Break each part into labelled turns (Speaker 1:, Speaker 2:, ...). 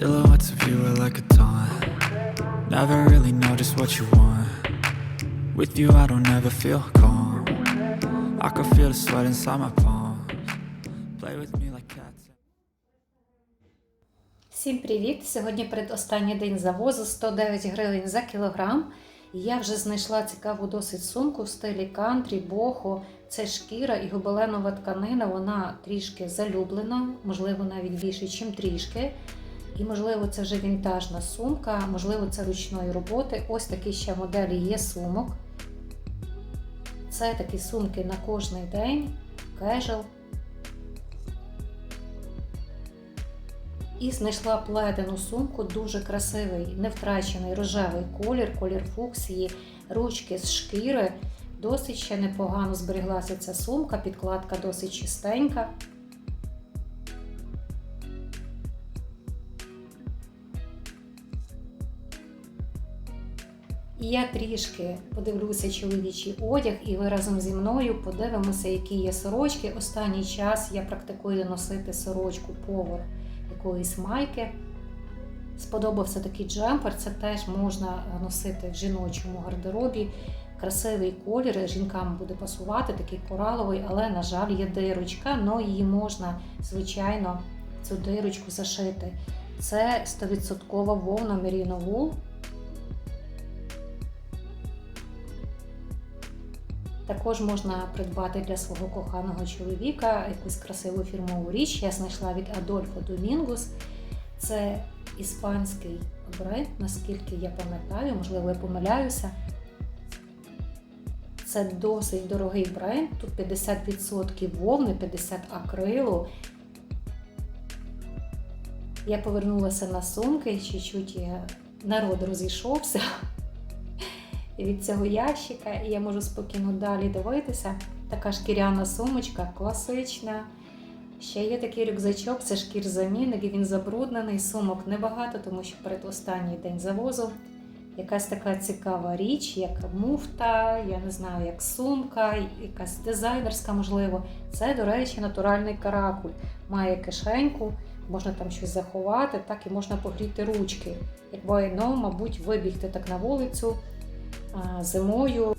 Speaker 1: Silhouettes of you are like a taunt. Never really know just what you want. With you, I don't ever feel calm. I can feel the sweat inside my palms. Play with me like cats.
Speaker 2: Всім привіт! Сьогодні передостанній день завозу 109 гривень за кілограм. Я вже знайшла цікаву досить сумку в стилі кантрі, бохо. Це шкіра і гобеленова тканина. Вона трішки залюблена, можливо, навіть більше, ніж трішки. І, можливо, це вже вінтажна сумка, можливо, це ручної роботи. Ось такі ще моделі є сумок. Це такі сумки на кожний день, кежел. І знайшла плетену сумку, дуже красивий, невтрачений рожевий колір, колір фуксії, ручки з шкіри. Досить ще непогано зберіглася ця сумка, підкладка досить чистенька. І я трішки подивлюся чоловічий одяг, і ви разом зі мною подивимося, які є сорочки. Останній час я практикую носити сорочку поверх якоїсь майки. Сподобався такий джемпер, це теж можна носити в жіночому гардеробі. Красивий колір, жінкам буде пасувати, такий кораловий, але, на жаль, є дирочка, але її можна, звичайно, цю дирочку зашити. Це 100% вовна Merino Wool. Також можна придбати для свого коханого чоловіка якусь красиву фірмову річ. Я знайшла від Адольфо Домінгус. Це іспанський бренд, наскільки я пам'ятаю, можливо, я помиляюся. Це досить дорогий бренд. Тут 50% вовни, 50 акрилу. Я повернулася на сумки, чуть-чуть народ розійшовся від цього ящика, і я можу спокійно далі дивитися. Така шкіряна сумочка, класична. Ще є такий рюкзачок, це шкір-замінник, він забруднений. Сумок небагато, тому що передостанній день завозу. Якась така цікава річ, як муфта, я не знаю, як сумка, якась дизайнерська, можливо. Це, до речі, натуральний каракуль. Має кишеньку, можна там щось заховати, так і можна погріти ручки. Як воєно, мабуть, вибігти так на вулицю зимою.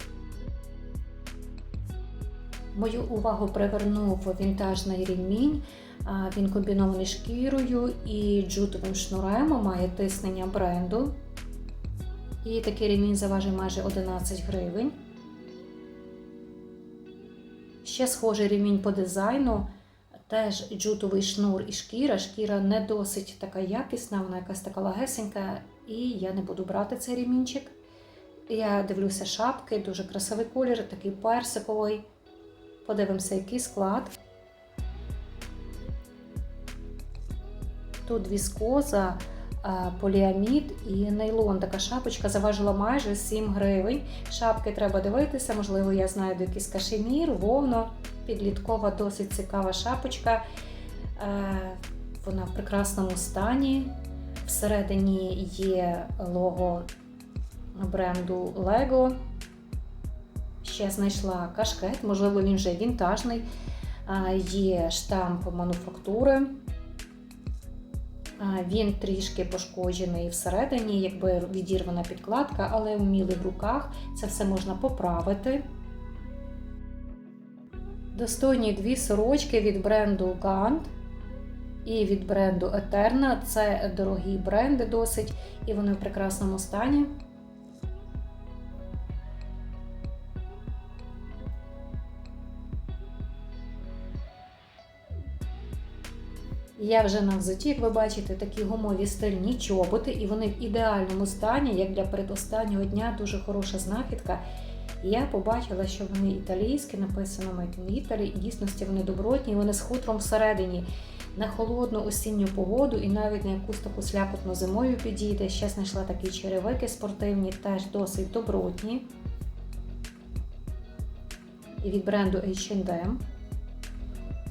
Speaker 2: Мою увагу привернув вінтажний ремінь. Він комбінований шкірою і джутовим шнурем, має тиснення бренду. І такий ремінь заважить майже 11 гривень. Ще схожий ремінь по дизайну. Теж джутовий шнур і шкіра. Шкіра не досить така якісна, вона якась така лагесенька, і я не буду брати цей ремінчик. Я дивлюся шапки, дуже красивий колір, такий персиковий. Подивимося, який склад. Тут віскоза, поліамід і нейлон. Така шапочка заважила майже 7 гривень. Шапки треба дивитися, можливо, я знайду якийсь кашемір, вовно, підліткова, досить цікава шапочка. Вона в прекрасному стані. Всередині є лого бренду Lego. Ще знайшла кашкет, можливо, він вже вінтажний, є штамп мануфактури. Він трішки пошкоджений всередині, якби відірвана підкладка, але в умілих руках це все можна поправити. Достойні дві сорочки від бренду Gant і від бренду Eterna. Це дорогі бренди досить, і вони в прекрасному стані. Я вже на взуті, як ви бачите, такі гумові стильні чоботи, і вони в ідеальному стані, як для передостаннього дня, дуже хороша знахідка. Я побачила, що вони італійські, написано Made in Italy, і дійсності вони добротні, і вони з хутром всередині. На холодну осінню погоду і навіть на якусь таку сляпотну зимою підійде. Ще знайшла такі черевики спортивні, теж досить добротні. І від бренду H&M.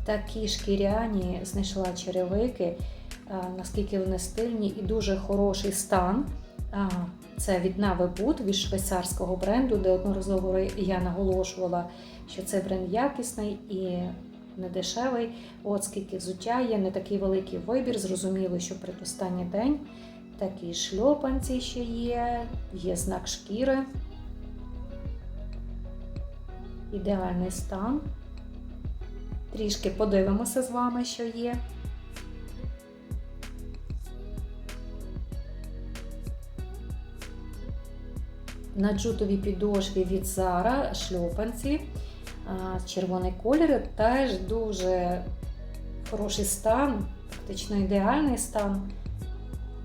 Speaker 2: Такі шкіряні знайшла черевики, наскільки вони стильні і дуже хороший стан. Це від Boot, від швейцарського бренду, де одноразово я наголошувала, що цей бренд якісний і не дешевий. От скільки взуття є, не такий великий вибір. Зрозуміло, що предостанній день такі шльопанці ще є, є знак шкіри. Ідеальний стан. Трішки подивимося з вами, що є. На джутовій підошві від Zara шльопанці. Червоний колір теж дуже хороший стан, практично ідеальний стан.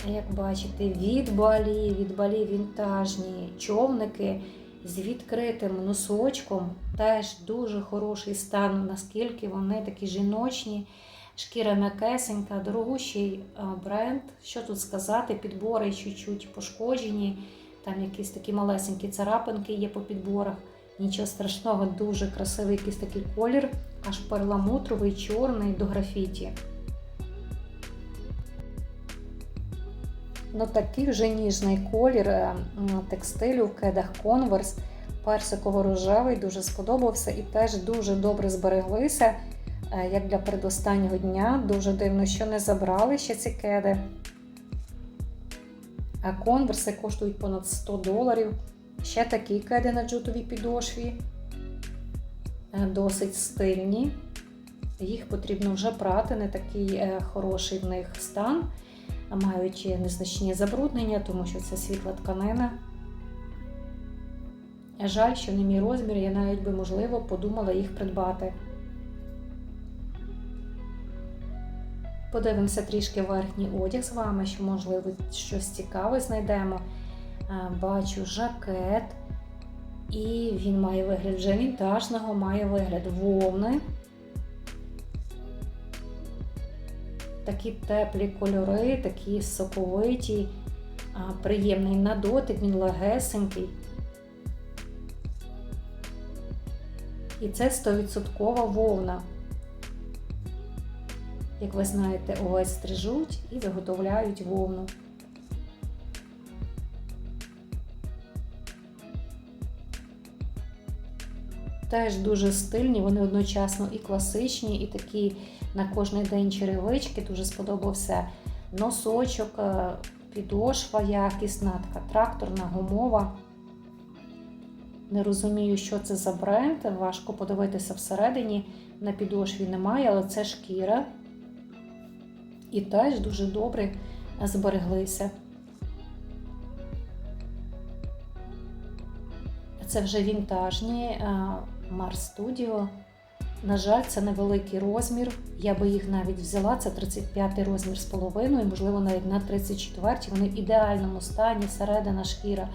Speaker 2: Як бачите, від балі, від балі вінтажні човники з відкритим носочком. Теж дуже хороший стан, наскільки вони такі жіночні, шкіра м'якесенька, дорогущий бренд. Що тут сказати, підбори чуть-чуть пошкоджені. Там якісь такі малесенькі царапинки є по підборах. Нічого страшного, дуже красивий якийсь такий колір, аж перламутровий, чорний до графіті. Ну такий вже ніжний колір е, текстилю в кедах Converse, персиково-рожевий, дуже сподобався і теж дуже добре збереглися, е, як для передостаннього дня. Дуже дивно, що не забрали ще ці кеди. А конверси коштують понад 100 доларів. Ще такі кеди на джутовій підошві. Е, Досить стильні. Їх потрібно вже прати, не такий хороший в них стан. А Мають незначні забруднення, тому що це світла тканина. Жаль, що не мій розмір, я навіть би, можливо, подумала їх придбати. Подивимося трішки верхній одяг з вами, що, можливо, щось цікаве знайдемо. Бачу жакет, і він має вигляд вже вінтажного, має вигляд вовни. Такі теплі кольори, такі соковиті, приємний на дотик, він легесенький. І це 100% вовна. Як ви знаєте, овець стрижуть і виготовляють вовну. Теж дуже стильні, вони одночасно і класичні, і такі на кожний день черевички. Дуже сподобався носочок, е, підошва якісна, така тракторна, гумова. Не розумію, що це за бренд. Важко подивитися всередині. На підошві немає, але це шкіра. І теж дуже добре збереглися. Це вже вінтажні Mars Studio. На жаль, це невеликий розмір. Я би їх навіть взяла. Це 35 розмір з половиною, можливо, навіть на 34 Вони в ідеальному стані, середина шкіра,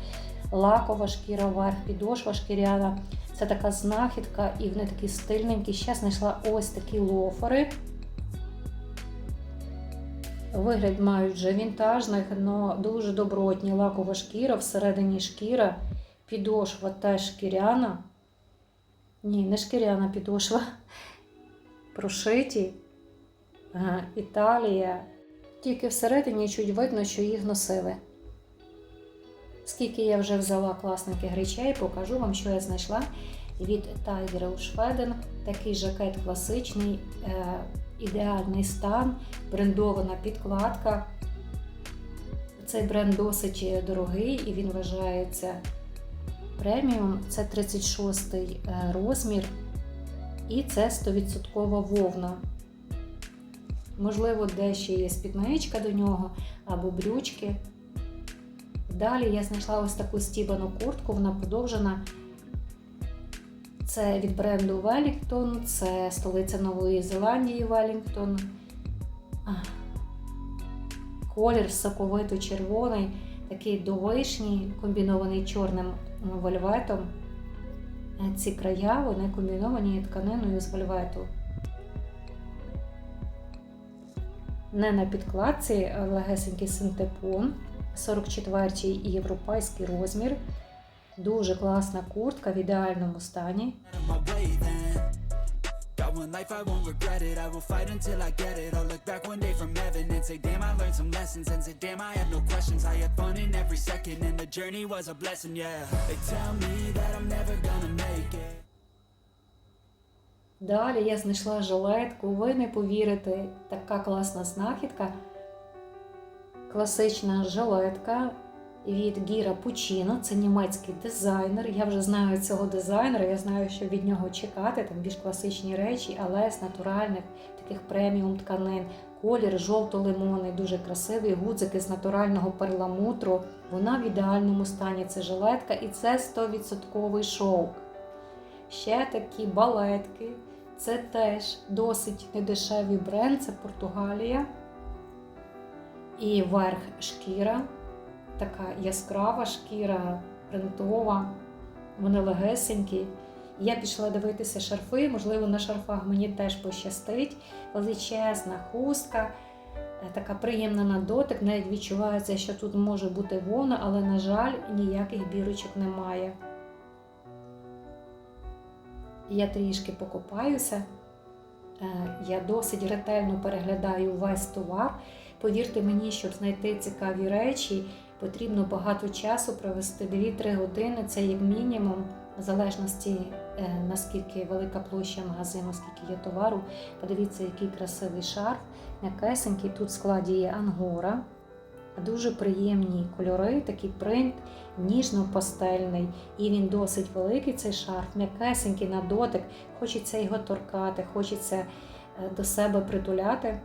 Speaker 2: лакова шкіра, верх, підошва шкіряна. Це така знахідка, і вони такі стильненькі. Ще знайшла ось такі лофери. Вигляд мають вже вінтажних, але дуже добротні. Лакова шкіра, всередині шкіра, підошва теж шкіряна. Ні, не шкіряна підошва. Прошиті. Італія. Тільки всередині чуть видно, що їх носили. Скільки я вже взяла класненьких речей, покажу вам, що я знайшла від Tiger Schweden. Такий жакет класичний, е, ідеальний стан, брендована підкладка. Цей бренд досить дорогий і він вважається преміум. Це 36 розмір, і це 100% вовна. Можливо, де ще є спідничка до нього або брючки. Далі я знайшла ось таку стібану куртку, вона подовжена. Це від бренду Wellington, це столиця Нової Зеландії Wellington. Колір соковито-червоний, такий довишній, комбінований чорним вольветом. Ці края вони комбіновані тканиною з вольвету. Не на підкладці, а легесенький синтепон, 44-й європейський розмір. Дуже класна куртка в ідеальному стані.
Speaker 1: Got one life, I won't regret it. I will fight until I get it. I'll look back one day from heaven and say, Damn, I learned some lessons. And say, Damn, I had no questions. I had fun in every second, and the journey was a blessing, yeah. They tell me that I'm never gonna make it.
Speaker 2: Далі я знайшла жилетку. Ви не повірите, така класна знахідка. Класична жилетка від Гіра Пучіно. Це німецький дизайнер. Я вже знаю цього дизайнера, я знаю, що від нього чекати. Там більш класичні речі, але з натуральних таких преміум тканин. Колір жовто-лимонний, дуже красивий, гудзики з натурального перламутру. Вона в ідеальному стані. Це жилетка, і це 100% шовк. Ще такі балетки. Це теж досить недешевий бренд, це Португалія. І верх шкіра, така яскрава шкіра, принтова, вони легесенькі. Я пішла дивитися шарфи, можливо, на шарфах мені теж пощастить. Величезна хустка, е, така приємна на дотик. Навіть відчувається, що тут може бути вовна, але, на жаль, ніяких бірочок немає. Я трішки покопаюся. Е, Я досить ретельно переглядаю весь товар. Повірте мені, щоб знайти цікаві речі, потрібно багато часу провести 2-3 години. Це як мінімум, в залежності е, наскільки велика площа магазину, скільки є товару. Подивіться, який красивий шарф, м'якесенький. Тут в складі є ангора. Дуже приємні кольори, такий принт, ніжно-пастельний, і він досить великий, цей шарф, м'якесенький на дотик. Хочеться його торкати, хочеться е, до себе притуляти.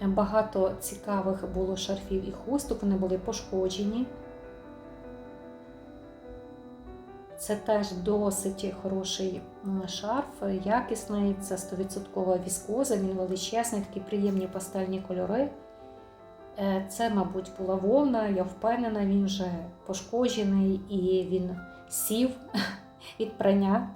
Speaker 2: Багато цікавих було шарфів і хусток, вони були пошкоджені. Це теж досить хороший шарф, якісний, це 100% віскоза, він величезний, такі приємні пастельні кольори. Е, Це, мабуть, була вовна, я впевнена, він вже пошкоджений і він сів від прання.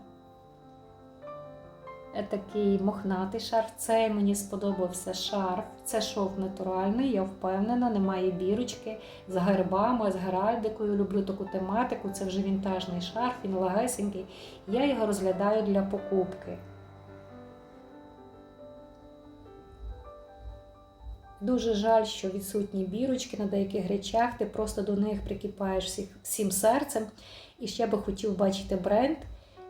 Speaker 2: Е, Такий мохнатий шарф. Цей мені сподобався шарф. Це шов натуральний, я впевнена, немає бірочки з гербами, з геральдикою. Люблю таку тематику. Це вже вінтажний шарф, він легесенький. Я його розглядаю для покупки. Дуже жаль, що відсутні бірочки на деяких речах, ти просто до них прикипаєш всім серцем. І ще би хотів бачити бренд.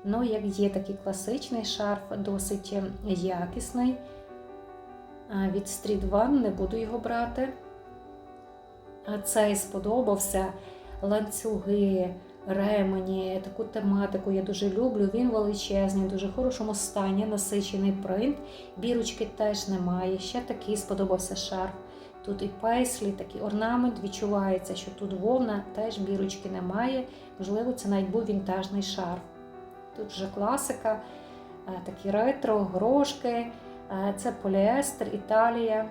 Speaker 2: Ну, як є такий класичний шарф, досить якісний. Від Street One не буду його брати. Цей сподобався. Ланцюги, ремені, таку тематику я дуже люблю. Він величезний, дуже в хорошому стані, насичений принт. Бірочки теж немає. Ще такий сподобався шарф. Тут і пейслі, такий орнамент. Відчувається, що тут вовна, теж бірочки немає. Можливо, це навіть був вінтажний шарф. Тут вже класика, е, такі ретро, грошки, е, це поліестер, Італія.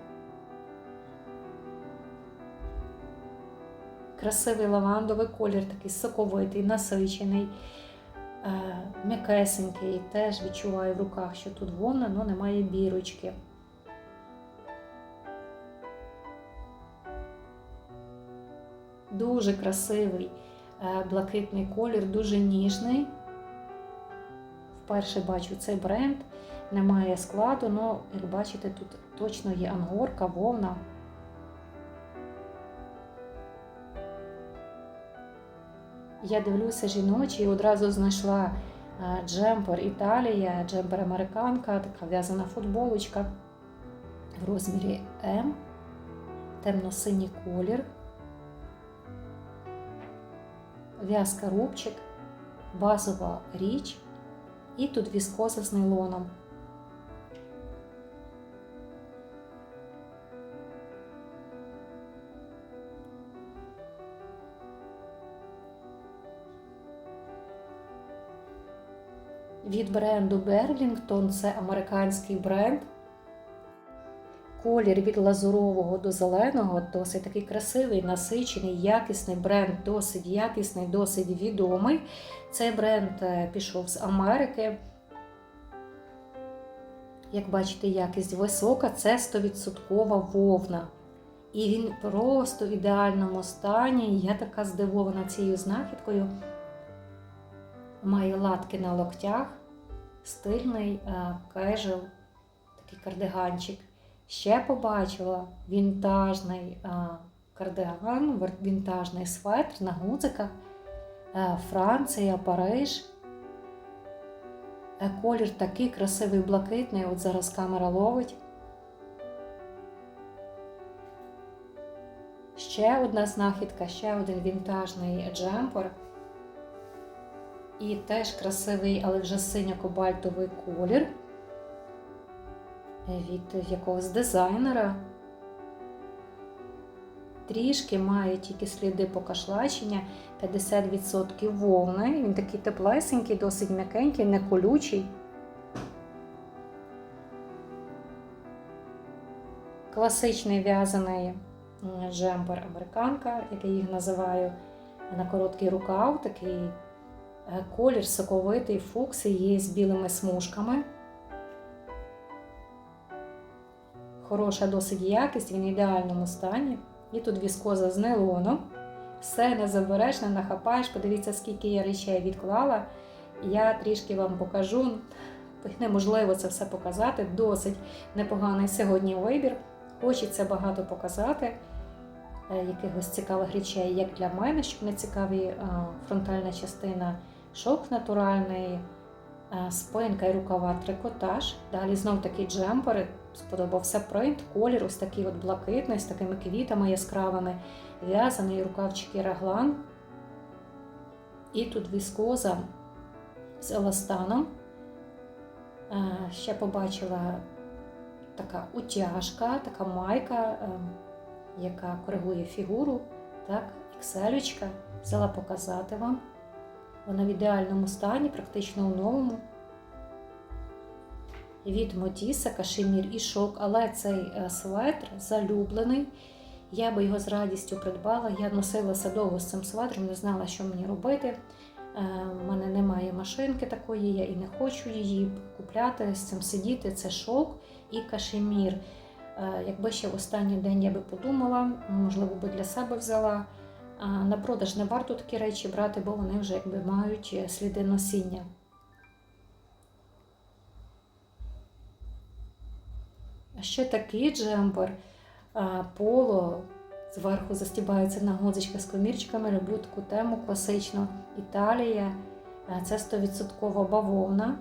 Speaker 2: Красивий лавандовий колір, такий соковитий, насичений, е, м'якесенький. Теж відчуваю в руках, що тут вовна, але немає бірочки. Дуже красивий блакитний колір, дуже ніжний. Вперше бачу цей бренд, немає складу, але, як бачите, тут точно є ангорка, вовна. Я дивлюся жіночі і одразу знайшла е, джемпер Італія, джемпер американка, така в'язана футболочка в розмірі М, темно-синій колір, в'язка рубчик, базова річ. І тут віскоза з нейлоном. Від бренду Берлінгтон це американський бренд. Колір від лазурового до зеленого досить такий красивий, насичений, якісний бренд, досить якісний, досить відомий. Цей бренд е, пішов з Америки. Як бачите, якість висока, це 100% вовна. І він просто в ідеальному стані. Я така здивована цією знахідкою. Має латки на локтях, стильний кежел, такий кардиганчик. Ще побачила вінтажний а, кардиган, вінтажний светр на гудзиках. Е, Франція, Париж. Е, Колір такий красивий блакитний, от зараз камера ловить. Ще одна знахідка, ще один вінтажний джемпер. І теж красивий, але вже синьо-кобальтовий колір Е, від якогось дизайнера. Трішки має тільки сліди покашлачення, 50% вовни. Він такий теплесенький, досить м'якенький, не колючий. Класичний в'язаний джемпер американка, як я їх називаю, на короткий рукав, такий е, колір соковитий, фукси є з білими смужками. Хороша досить якість, він в ідеальному стані. І тут віскоза з нейлоном. Все не забереш, не нахапаєш. Подивіться, скільки я речей відклала. Я трішки вам покажу. Неможливо це все показати. Досить непоганий сьогодні вибір. Хочеться багато показати е, якихось цікавих речей, як для мене, щоб не цікаві е, фронтальна частина, шовк натуральний, е, спинка і рукава трикотаж. Далі знов такі джемпери. Сподобався принт, колір, ось такий от блакитний, з такими квітами яскравими, в'язаний рукавчики реглан. І тут віскоза з еластаном. Е, Ще побачила така утяжка, така майка, е, яка коригує фігуру. Так, ікселючка. Взяла показати вам. Вона в ідеальному стані, практично у новому. Від Мотіса, кашемір і шок, але цей е, светр залюблений. Я би його з радістю придбала. Я носилася довго з цим светром, не знала, що мені робити. У мене немає машинки такої, я і не хочу її купляти, з цим сидіти. Це шовк і кашемір. Е, Якби ще в останній день я би подумала, можливо, би для себе взяла. На продаж не варто такі речі брати, бо вони вже якби мають е, сліди носіння. А ще такий джемпер поло. Зверху застібається на гудзичка з комірчиками. Люблю таку тему класичну. Італія. Це 100% бавовна.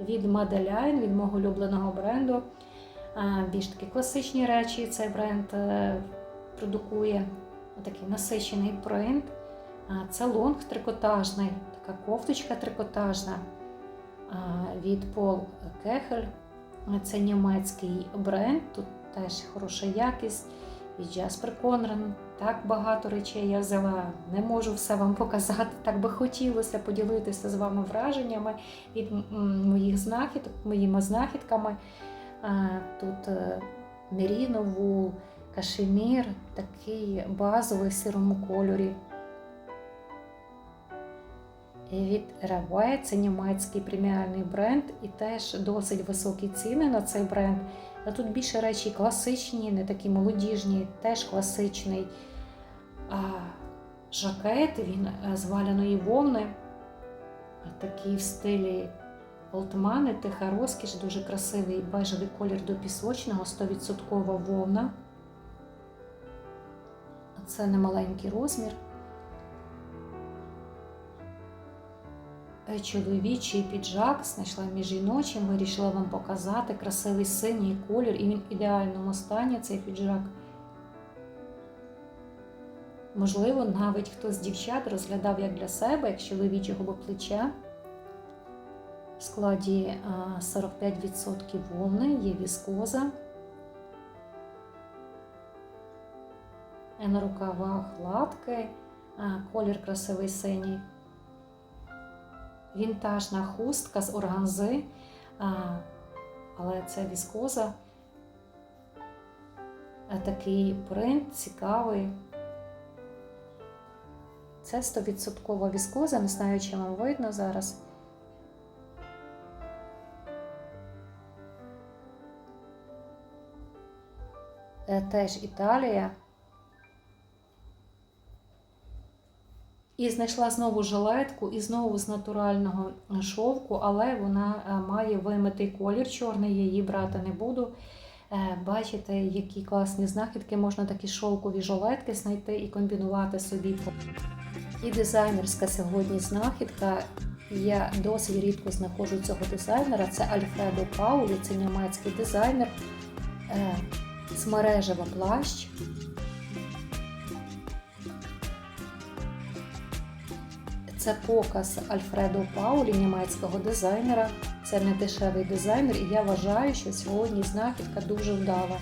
Speaker 2: Від Madeline, від мого улюбленого бренду. Більш такі класичні речі цей бренд е, продукує. Такий насичений принт. Це лонг трикотажний, така кофточка трикотажна від Пол Кехель. Це німецький бренд, тут теж хороша якість. Від Jasper Conran. Так багато речей я взяла. Не можу все вам показати. Так би хотілося поділитися з вами враженнями від моїх знахідок, моїми знахідками. Тут мерінову, кашемір, такий базовий в сірому кольорі. Від Раве, це німецький преміальний бренд, і теж досить високі ціни на цей бренд. А тут більше речі класичні, не такі молодіжні, теж класичний а, жакет, він е, з валяної вовни, такий в стилі Олтмани, тиха розкіш, дуже красивий бежевий колір до пісочного, 100% вовна. Це немаленький розмір. Чоловічий піджак, знайшла між жіночим, вирішила вам показати красивий синій колір, і він в ідеальному стані цей піджак. Можливо, навіть хтось з дівчат розглядав як для себе, як чоловічого плеча. В складі 45% вовни, є віскоза. На рукавах латки, колір красивий синій вінтажна хустка з органзи, але це віскоза. Такий принт цікавий. Це 100% віскоза, не знаю, чи вам видно зараз. Е, Теж Італія. І знайшла знову жилетку, і знову з натурального шовку, але вона е, має вимитий колір чорний, її брати не буду. Е, Бачите, які класні знахідки, можна такі шовкові жилетки знайти і комбінувати собі. І дизайнерська сьогодні знахідка. Я досить рідко знаходжу цього дизайнера. Це Альфредо Паулі, це німецький дизайнер. Е, Смережева плащ. Це показ Альфредо Паулі, німецького дизайнера. Це не дешевий дизайнер, і я вважаю, що сьогодні знахідка дуже вдала.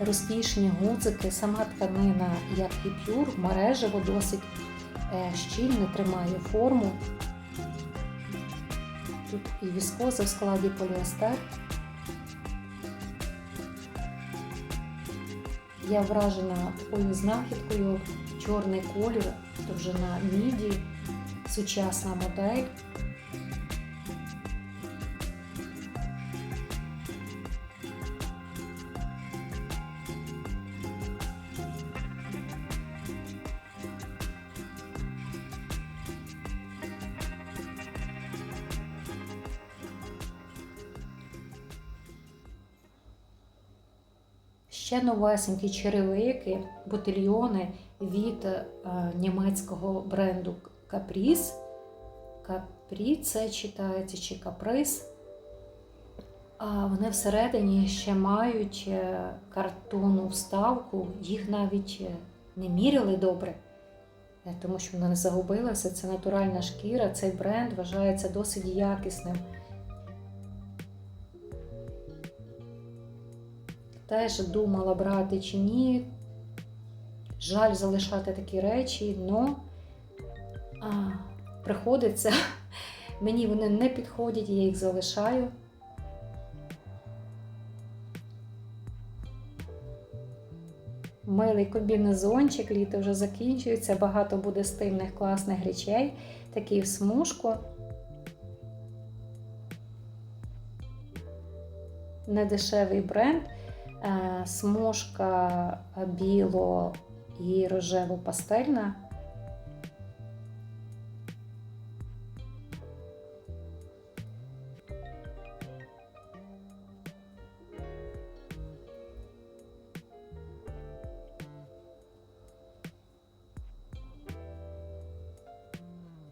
Speaker 2: Розкішні гудзики, сама тканина, як і пюр, мережево досить е, щільно тримає форму. Тут і віскоза в складі поліестер. Я вражена такою знахідкою, чорний колір, довжина міді, сучасна модель. Ще новесенькі черевики, ботильйони від е, німецького бренду Caprice. Капрі це читається чи каприз. А вони всередині ще мають е, картонну вставку, їх навіть е, не міряли добре, тому що вона не загубилася. Це натуральна шкіра, цей бренд вважається досить якісним. Теж думала брати чи ні. Жаль залишати такі речі, але приходиться. Мені вони не підходять, я їх залишаю. Милий комбінезончик, літо вже закінчується, багато буде стильних класних речей, такий в смужку. Недешевий бренд, Е, смужка біло і рожево-пастельна.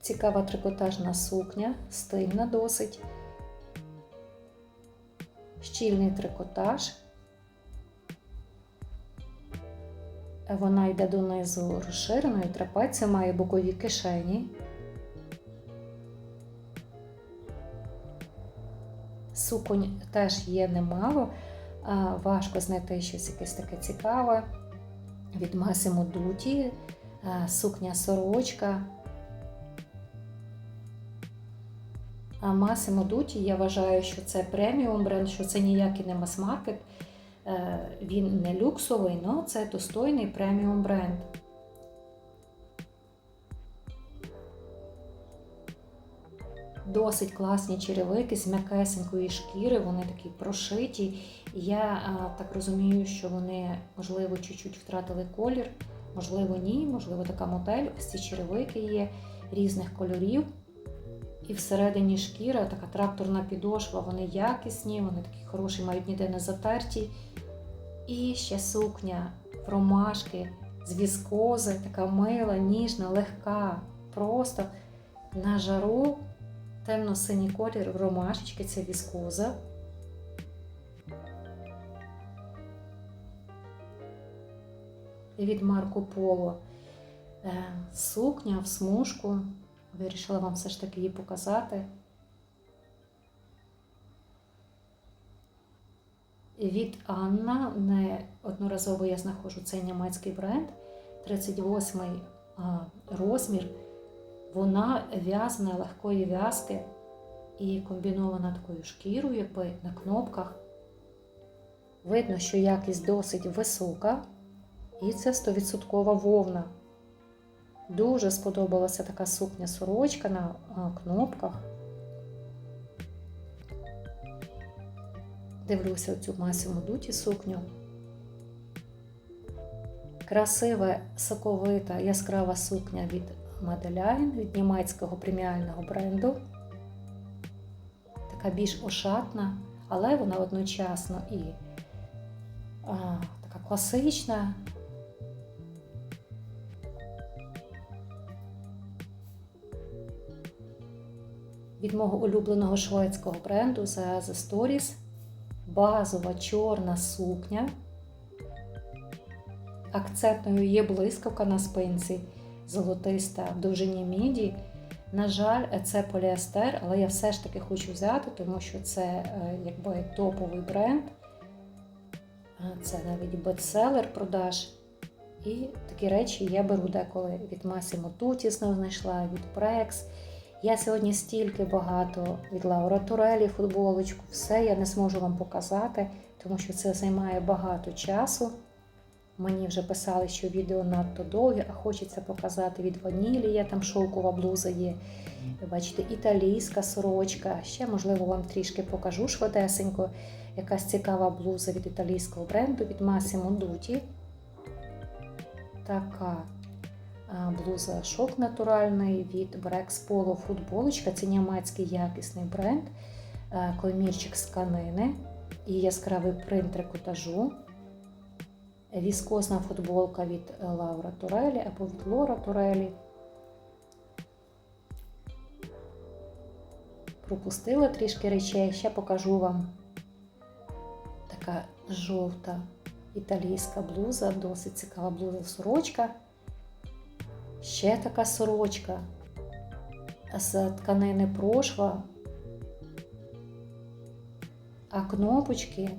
Speaker 2: Цікава трикотажна сукня, стильна досить, щільний трикотаж. Вона йде донизу розширеною, трапеція має бокові кишені. Суконь теж є немало, важко знайти щось якесь таке цікаве. Від Масимо Дуті, сукня сорочка. А Масимо Дуті, я вважаю, що це преміум бренд, що це ніякий не мас-маркет. Е, він не люксовий, але це достойний преміум бренд. Досить класні черевики з м'якесенької шкіри, вони такі прошиті. Я а, так розумію, що вони, можливо, чуть-чуть втратили колір, можливо, ні, можливо, така модель. Ось ці черевики є різних кольорів. І всередині шкіра, така тракторна підошва, вони якісні, вони такі хороші, мають ніде не затерті. І ще сукня ромашки з віскози, така мила, ніжна, легка, просто на жару темно-синій колір в ромашечки це віскоза. Від Марко Поло е, сукня в смужку. Вирішила вам все ж таки її показати. від Анна. Неодноразово я знаходжу цей німецький бренд, 38 розмір. Вона в'язана легкої в'язки і комбінована такою шкірою, якби на кнопках. Видно, що якість досить висока, і це 100% вовна. Дуже сподобалася така сукня сорочка на кнопках. Дивлюся цю Масіму Дуті сукню. Красива, соковита, яскрава сукня від Madeline, від німецького преміального бренду. Така більш ошатна, але вона одночасно і а, така класична. Від мого улюбленого шведського бренду The Stories. Базова чорна сукня. Акцентною є блискавка на спинці, золотиста в довжині міді. На жаль, це поліестер, але я все ж таки хочу взяти, тому що це е, якби топовий бренд. Е, Це навіть бестселер продаж. І такі речі я беру деколи від Massimo Tutti знайшла, від Prex. Я сьогодні стільки багато від Лаура Турелі футболочку. Все я не зможу вам показати, тому що це займає багато часу. Мені вже писали, що відео надто довге, а хочеться показати від ванілі. Є там шовкова блуза є. Бачите, італійська сорочка. Ще, можливо, вам трішки покажу швидесенько. Якась цікава блуза від італійського бренду від Massimo Dutti. Така блуза шок натуральний від Brex Polo футболочка. Це німецький якісний бренд. А, Комірчик з тканини і яскравий принт трикотажу. Віскозна футболка від Лаура Турелі або від Лора Турелі. Пропустила трішки речей, ще покажу вам. Така жовта італійська блуза, досить цікава блуза сорочка. Ще така сорочка з тканини прошва, а кнопочки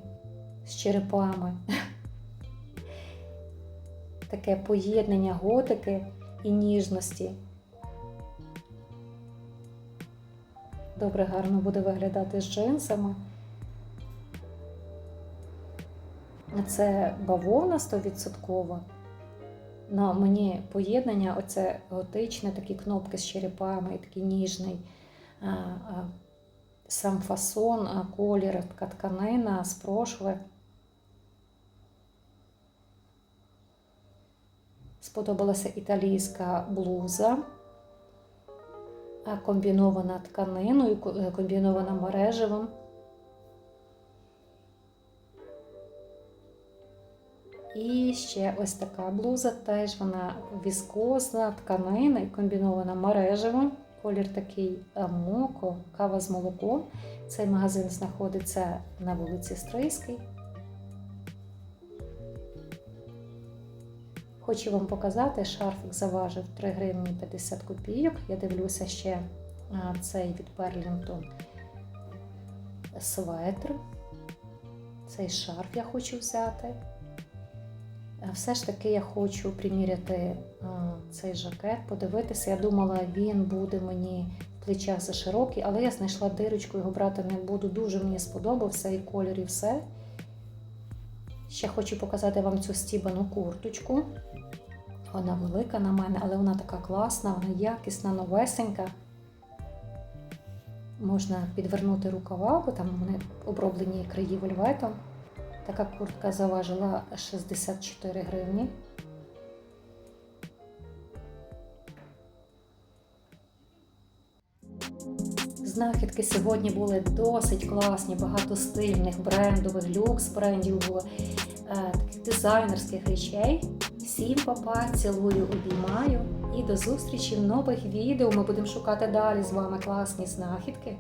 Speaker 2: з черепами. Таке поєднання готики і ніжності. Добре, гарно буде виглядати з джинсами. Це бавовна 100%. На мені поєднання, оце готичне, такі кнопки з черепами такий ніжний сам фасон, колір, така тканина з прошви. Сподобалася італійська блуза, комбінована тканиною, е, комбінована мережевим. І ще ось така блуза, теж вона віскозна, тканина і комбінована мережевим. Колір такий е, моко, кава з молоком. Цей магазин знаходиться на вулиці Стрийській. Хочу вам показати, шарфик заважив 3 гривні 50 копійок. Я дивлюся ще цей від Burlington светр. Цей шарф я хочу взяти. А Все ж таки я хочу приміряти цей жакет, подивитися. Я думала, він буде мені в плечах за широкий, але я знайшла дирочку, його брати не буду. Дуже мені сподобався і колір, і все. Ще хочу показати вам цю стібану курточку. Вона велика на мене, але вона така класна, вона якісна, новесенька. Можна підвернути рукава, бо там вони оброблені краї вельветом. Така куртка заважила 64 гривні. Знахідки сьогодні були досить класні, багато стильних, брендових, люкс брендів було, е, таких дизайнерських речей. Всім папа, цілую, обіймаю і до зустрічі в нових відео. Ми будемо шукати далі з вами класні знахідки.